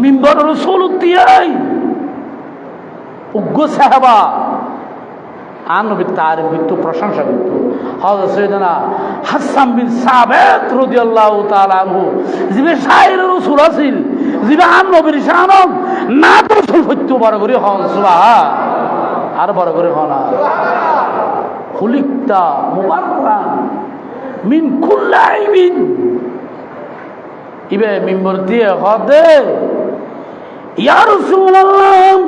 মিম্বর রসুল উত্তিয়াই উগ্র সাহেবা। আর নবী তার মৃত্যু প্রশংসা মৃত্যু হজরত সৈয়দনা হাসান বিন সাবেত রাদিয়াল্লাহু তাআলা আনহু, যিনি শায়ের রাসূল আছিল, যিনি আর নবীর শানক না তো সত্য বড় করে হন সুবহান আর বড় করে হন খুলিকতা মিন কুল্লি আইবিন ইবে মিম্বর দিয়ে হদে। ইয়া রাসূলুল্লাহ,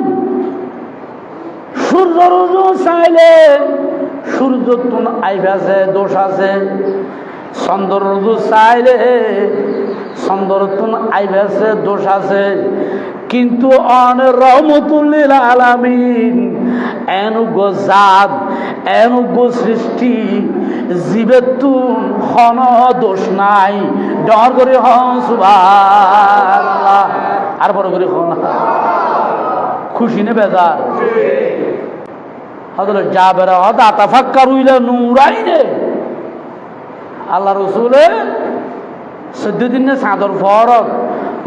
সূর্য রোজু চাইলে, সূর্য তুন আইব আছে, দোষ আছে। চন্দ্র রোজু চাইলে, চন্দ্র তুন আইব আছে, দোষ আছে। কিন্তু অন রহমতুল্লিল আলামিন, এনুগো জাত, এনুগো সৃষ্টি, জীবের তুন হন দোষ নাই। ডর করে হন সুভাষ আর বড় করে হন খুশি নে বেজার। হদল জাবেরা হদ উইলে নুরাইনে। আল্লাহ রসুলে চোদ্দ দিনে চাঁদর ফরক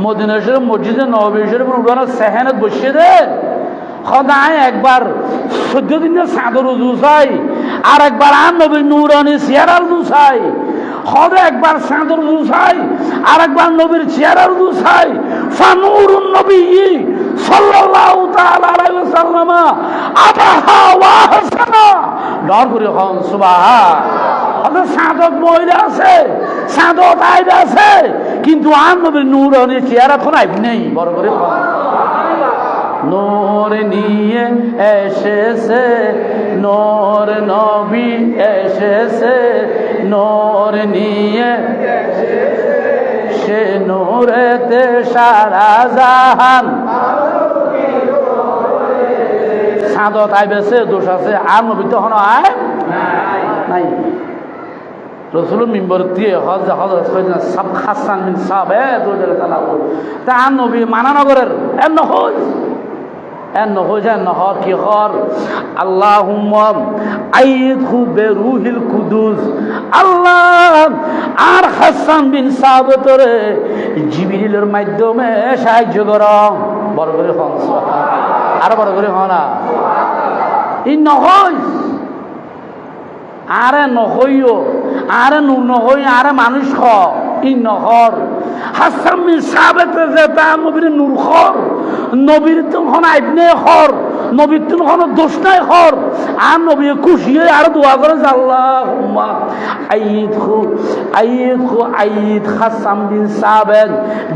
মসজিদে নবেশ্বর উড়ানো সেহেনত বসিয়ে সদায় একবার চোদ্দ দিনে চাঁদর উজু চাই আর একবার আন নবীর নুরানি চেয়ারার উজু চাই। হদ একবার চাঁদর উজু আর একবার নবীর চেয়ারার উজু চাই ফানুরুন নবী সাল্লাল্লাহু তাআলা আলাইহি ওয়াসাল্লাম আবাহা ওয়া হাসানা। ডর করে হন সুবহান সাধক মহিলা আছে সাধক আইব আছে, কিন্তু আর নবীর নূর চেয়ারা এখন আইব নেই বড় করে নোর নিয়ে এসেছে, নোর নবী এসেছে নোর নিয়ে সে নোরেতে সারা জাহান। সাদত আইবেছে দোষ আছে। আর নবী তখন আয় নাই। রসুল মিম্বর দিয়ে হজ হজ সব খাসান মিন সব এ দোজের তালা তা নবী মানানগরের এর নহজ আল্লাহ জিবিরিলের মাধ্যমে সাহায্য কর বড় করে হন আরও বড় করে হনা ই নহজ আরে নহইও আরে নহই আরে মানুষ ই নহর হাসান সাবেতে যে তা নূর খর নবীর তুমি আইবনে খর নবীর তুমি কোনো দোষ নাই খর আর নবী খুশি হয়ে আর দোয়া করে আল্লাহ আইদ খু আইদ খু আইদ হাসান বিন সাবেদ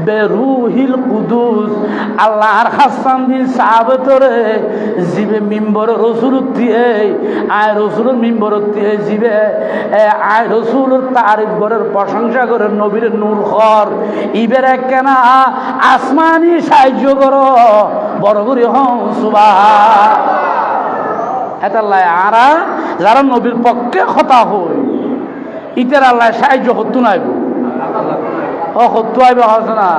বেরুহিল কুদুস। আল্লাহর হাসান বিন সাবেতরে জিবে মিম্বর রসুল দিয়ে আয় রসুল মিম্বর দিয়ে জিবে। আয় রসুল তারিফ গরের প্রশংসা করে নবীর নূর খর ইবের কেনা আসমানি সাহায্য করো, বড় করে হন সুবা এতাল্লাই আরা, যারা নবীর পক্ষে কথা হই ইতার আল্লাহ সাহায্য হতো নাইব ও হতো আইব হতো না।